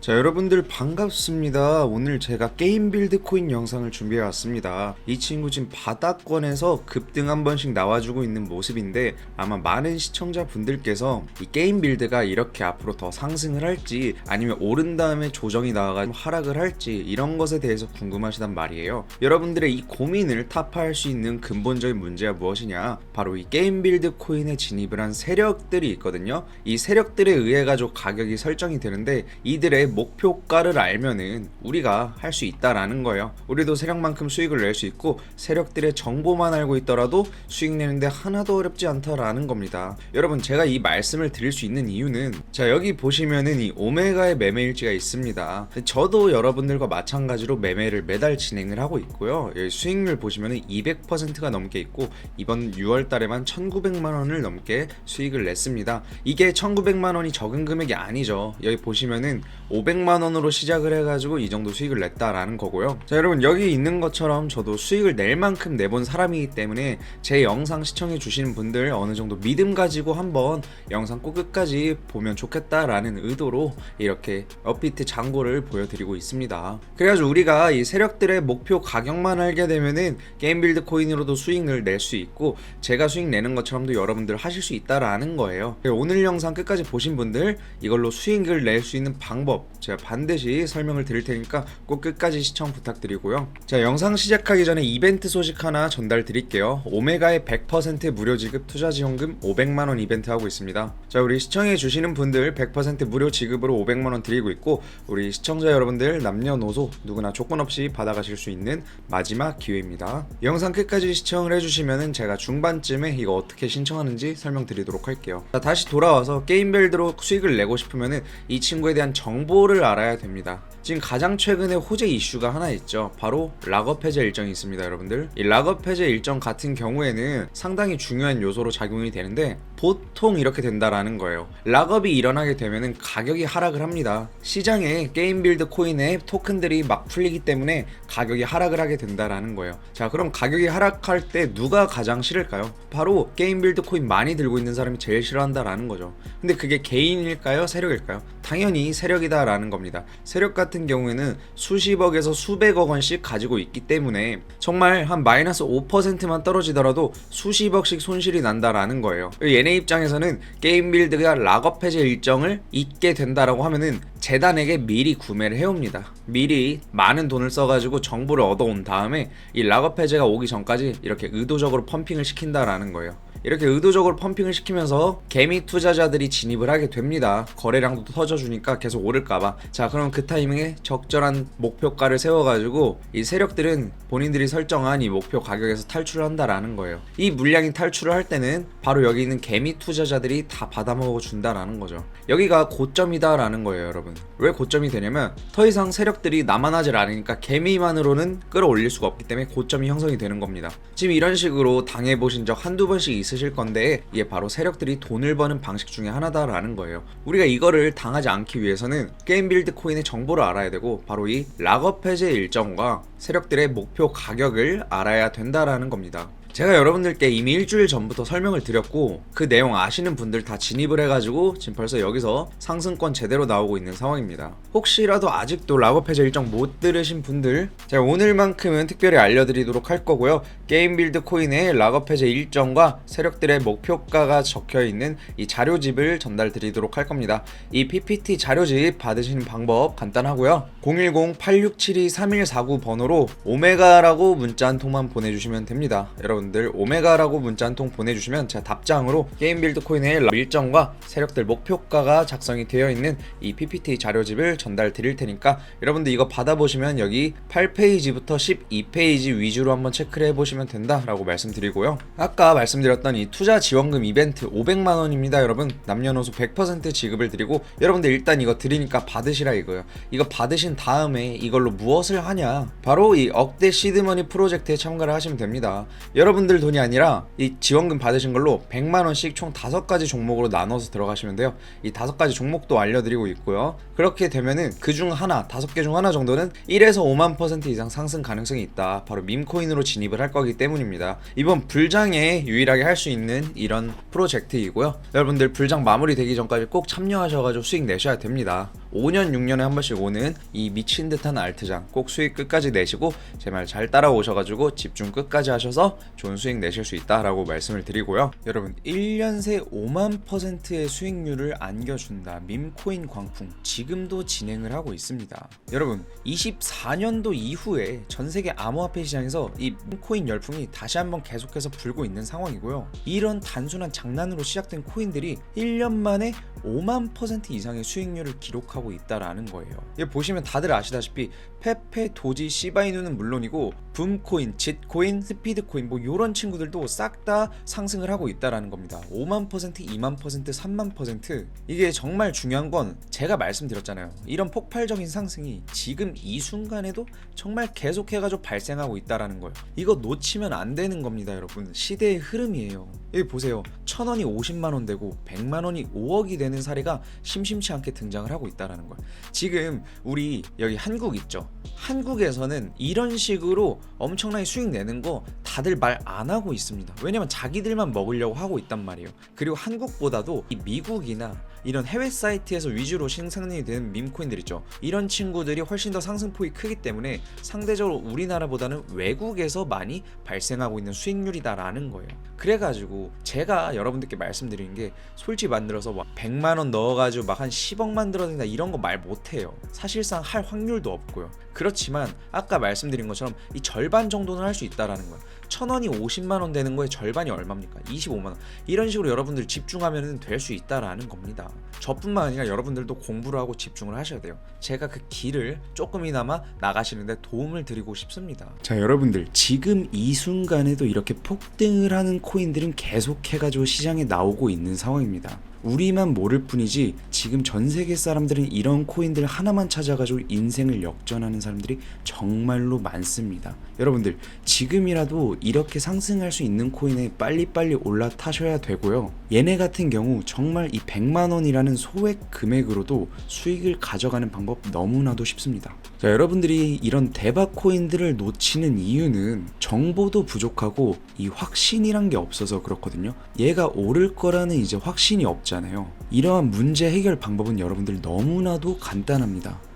자 여러분들 반갑습니다. 오늘 제가 게임 빌드 코인 영상을 준비해 왔습니다. 이 친구 지금 바닥권에서 급등 한 번씩 나와주고 있는 모습인데 아마 많은 시청자 분들께서 이 게임 빌드가 이렇게 앞으로 더 상승을 할지 아니면 오른 다음에 조정이 나와가지고 하락을 할지 이런 것에 대해서 궁금하시단 말이에요. 여러분들의 이 고민을 타파할 수 있는 근본적인 문제가 무엇이냐? 바로 이 게임 빌드 코인에 진입을 한 세력들이 있거든요. 이 세력들에 의해 가지고 가격이 설정이 되는데 이들의 목표가를 알면은 우리가 할 수 있다라는 거예요. 우리도 세력만큼 수익을 낼 수 있고 세력들의 정보만 알고 있더라도 수익 내는데 하나도 어렵지 않다라는 겁니다. 여러분 제가 이 말씀을 드릴 수 있는 이유는 자 여기 보시면은 이 오메가의 매매 일지가 있습니다. 저도 여러분들과 마찬가지로 매매를 매달 진행을 하고 있고요. 여기 수익률 보시면은 200%가 넘게 있고 이번 6월 달에만 1,900만 원을 넘게 수익을 냈습니다. 이게 1,900만 원이 적은 금액이 아니죠. 여기 보시면은 500만 원으로 시작을 해가지고 이 정도 수익을 냈다라는 거고요. 자 여러분 여기 있는 것처럼 저도 수익을 낼 만큼 내본 사람이기 때문에 제 영상 시청해 주시는 분들 어느 정도 믿음 가지고 한번 영상 꼭 끝까지 보면 좋겠다라는 의도로 이렇게 업비트 장고를 보여드리고 있습니다. 그래가지고 우리가 이 세력들의 목표 가격만 알게 되면은 게임 빌드 코인으로도 수익을 낼 수 있고 제가 수익 내는 것처럼도 여러분들 하실 수 있다라는 거예요. 오늘 영상 끝까지 보신 분들 이걸로 수익을 낼 수 있는 방법 제가 반드시 설명을 드릴 테니까 꼭 끝까지 시청 부탁드리고요. 자 영상 시작하기 전에 이벤트 소식 하나 전달 드릴게요. 오메가의 100% 무료 지급 투자 지원금 500만 원 이벤트 하고 있습니다. 자 우리 시청해 주시는 분들 100% 무료 지급으로 500만 원 드리고 있고 우리 시청자 여러분들 남녀노소 누구나 조건 없이 받아가실 수 있는 마지막 기회입니다. 영상 끝까지 시청을 해주시면은 제가 중반쯤에 이거 어떻게 신청하는지 설명드리도록 할게요. 자 다시 돌아와서 게임벨드로 수익을 내고 싶으면은 이 친구에 대한 정보를 알아야 됩니다. 지금 가장 최근에 호재 이슈가 하나 있죠. 바로 락업 해제 일정이 있습니다, 여러분들. 이 락업 해제 일정 같은 경우에는 상당히 중요한 요소로 작용이 되는데 보통 이렇게 된다라는 거예요. 락업이 일어나게 되면은 가격이 하락을 합니다. 시장에 게임 빌드 코인의 토큰들이 막 풀리기 때문에 가격이 하락을 하게 된다라는 거예요. 자, 그럼 가격이 하락할 때 누가 가장 싫을까요? 바로 게임 빌드 코인 많이 들고 있는 사람이 제일 싫어한다라는 거죠. 근데 그게 개인일까요? 세력일까요? 당연히 세력이다라는 겁니다. 세력 같은 경우에는 수십억에서 수백억 원씩 가지고 있기 때문에 정말 한 마이너스 5%만 떨어지더라도 수십억씩 손실이 난다라는 거예요. 얘네 입장에서는 게임 빌드가 락업 해제 일정을 잊게 된다라고 하면은 재단에게 미리 구매를 해옵니다. 미리 많은 돈을 써가지고 정보를 얻어온 다음에 이 락업 해제가 오기 전까지 이렇게 의도적으로 펌핑을 시킨다라는 거예요. 이렇게 의도적으로 펌핑을 시키면서 개미 투자자들이 진입을 하게 됩니다. 거래량도 터져주니까 계속 오를까봐. 자, 그럼 그 타이밍에 적절한 목표가를 세워가지고 이 세력들은 본인들이 설정한 이 목표 가격에서 탈출을 한다라는 거예요. 이 물량이 탈출을 할 때는 바로 여기 있는 개미 투자자들이 다 받아먹어 준다라는 거죠. 여기가 고점이다라는 거예요, 여러분. 왜 고점이 되냐면 더 이상 세력들이 남아나질 않으니까 개미만으로는 끌어올릴 수가 없기 때문에 고점이 형성이 되는 겁니다. 지금 이런 식으로 당해보신 적 한두 번씩 있 으실 건데 이게 바로 세력들이 돈을 버는 방식 중에 하나다라는 거예요. 우리가 이거를 당하지 않기 위해서는 게임 빌드 코인의 정보를 알아야 되고 바로 이 락업 해제 일정과 세력들의 목표 가격을 알아야 된다라는 겁니다. 제가 여러분들께 이미 일주일 전부터 설명을 드렸고 그 내용 아시는 분들 다 진입을 해가지고 지금 벌써 여기서 상승권 제대로 나오고 있는 상황입니다. 혹시라도 아직도 락업 해제 일정 못 들으신 분들 제가 오늘만큼은 특별히 알려드리도록 할 거고요. 게임 빌드 코인의 락업 해제 일정과 세력들의 목표가가 적혀 있는 이 자료집을 전달 드리도록 할 겁니다. 이 PPT 자료집 받으시는 방법 간단하고요. 010-8672-3149 번호로 오메가라고 문자 한 통만 보내주시면 됩니다. 여러분들 오메가라고 문자 한 통 보내주시면 제가 답장으로 게임 빌드 코인의 일정과 세력들 목표가가 작성이 되어 있는 이 PPT 자료집을 전달 드릴 테니까 여러분들 이거 받아보시면 여기 8페이지부터 12페이지 위주로 한번 체크를 해보시면 된다라고 말씀드리고요. 아까 말씀드렸던 이 투자 지원금 이벤트 500만 원입니다, 여러분. 남녀노소 100% 지급을 드리고 여러분들 일단 이거 드리니까 받으시라 이거요. 이거 받으신 다음에 이걸로 무엇을 하냐? 바로 이 억대 시드머니 프로젝트에 참가를 하시면 됩니다. 여러분 들 돈이 아니라 이 지원금 받으신 걸로 100만 원씩 총 5가지 종목으로 나눠서 들어가시면 돼요. 이 5가지 종목도 알려드리고 있고요. 그렇게 되면은 그 중 하나, 5개 중 하나 정도는 1에서 5만 퍼센트 이상 상승 가능성이 있다. 바로 밈코인으로 진입을 할 거기 때문입니다. 이번 불장에 유일하게 할 수 있는 이런 프로젝트이고요. 여러분들 불장 마무리되기 전까지 꼭 참여하셔가지고 수익 내셔야 됩니다. 5년 6년에 한 번씩 오는 이 미친 듯한 알트장 꼭 수익 끝까지 내시고 제 말 잘 따라오셔가지고 집중 끝까지 하셔서 좋은 수익 내실 수 있다라고 말씀을 드리고요. 여러분 1년 새 5만 퍼센트의 수익률을 안겨준다 밈코인 광풍 지금도 진행을 하고 있습니다. 여러분 24년도 이후에 전 세계 암호화폐 시장에서 이 밈코인 열풍이 다시 한번 계속해서 불고 있는 상황이고요. 이런 단순한 장난으로 시작된 코인들이 1년 만에 5만 퍼센트 이상의 수익률을 기록하고 있다라는 거예요. 보시면 다들 아시다시피 페페, 도지, 시바이누는 물론이고 붐코인, 짓코인, 스피드코인 뭐 이런 친구들도 싹 다 상승을 하고 있다라는 겁니다. 5만 퍼센트, 2만 퍼센트, 3만 퍼센트 이게 정말 중요한 건 제가 말씀드렸잖아요. 이런 폭발적인 상승이 지금 이 순간에도 정말 계속해가지고 발생하고 있다라는 거예요. 이거 놓치면 안 되는 겁니다, 여러분. 시대의 흐름이에요. 여기 보세요. 천 원이 50만 원 되고 100만 원이 5억이 되는 사례가 심심치 않게 등장을 하고 있다라는 거예요. 지금 우리 여기 한국 있죠. 한국에서는 이런 식으로 엄청나게 수익 내는 거 다들 말 안 하고 있습니다. 왜냐면 자기들만 먹으려고 하고 있단 말이에요. 그리고 한국보다도 이 미국이나 이런 해외 사이트에서 위주로 생산이 되는 밈코인들 있죠. 이런 친구들이 훨씬 더 상승폭이 크기 때문에 상대적으로 우리나라보다는 외국에서 많이 발생하고 있는 수익률이다라는 거예요. 그래가지고 제가 여러분들께 말씀드리는 게 솔직히 만들어서 막 100만 원 넣어가지고 막 한 10억 만들어낸다 이런 거 말 못해요. 사실상 할 확률도 없고요. 그렇지만 아까 말씀드린 것처럼 이 절반 정도는 할 수 있다라는 거예요. 천 원이 50만 원 되는 거에 절반이 얼마입니까? 25만 원. 이런 식으로 여러분들 집중하면 될 수 있다라는 겁니다. 저뿐만 아니라 여러분들도 공부를 하고 집중을 하셔야 돼요. 제가 그 길을 조금이나마 나가시는데 도움을 드리고 싶습니다. 자, 여러분들 지금 이 순간에도 이렇게 폭등을 하는 코인들은 계속 해가지고 시장에 나오고 있는 상황입니다. 우리만 모를 뿐이지 지금 전 세계 사람들은 이런 코인들 하나만 찾아가지고 인생을 역전하는 사람들이 정말로 많습니다. 여러분들 지금이라도 이렇게 상승할 수 있는 코인에 빨리빨리 올라타셔야 되고요. 얘네 같은 경우 정말 이 100만 원이라는 소액 금액으로도 수익을 가져가는 방법 너무나도 쉽습니다. 자, 여러분들이 이런 대박 코인들을 놓치는 이유는 정보도 부족하고 이 확신이란 게 없어서 그렇거든요. 얘가 오를 거라는 이제 확신이 없잖아요. 이러한 문제 해결 방법은 여러분들 너무나도 간단합니다.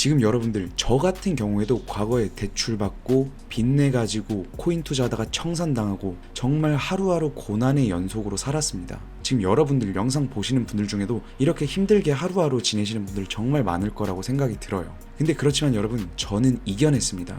지금 여러분들 저 같은 경우에도 과거에 대출 받고 빚내 가지고 코인 투자하다가 청산당하고 정말 하루하루 고난의 연속으로 살았습니다. 지금 여러분들 영상 보시는 분들 중에도 이렇게 힘들게 하루하루 지내시는 분들 정말 많을 거라고 생각이 들어요. 근데 그렇지만 여러분 저는 이겨냈습니다.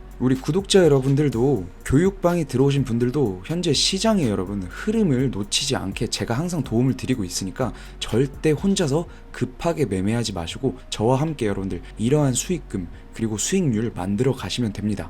우리 구독자 여러분들도 교육방에 들어오신 분들도 현재 시장의 여러분 흐름을 놓치지 않게 제가 항상 도움을 드리고 있으니까 절대 혼자서 급하게 매매하지 마시고 저와 함께 여러분들 이러한 수익금 그리고 수익률 만들어 가시면 됩니다.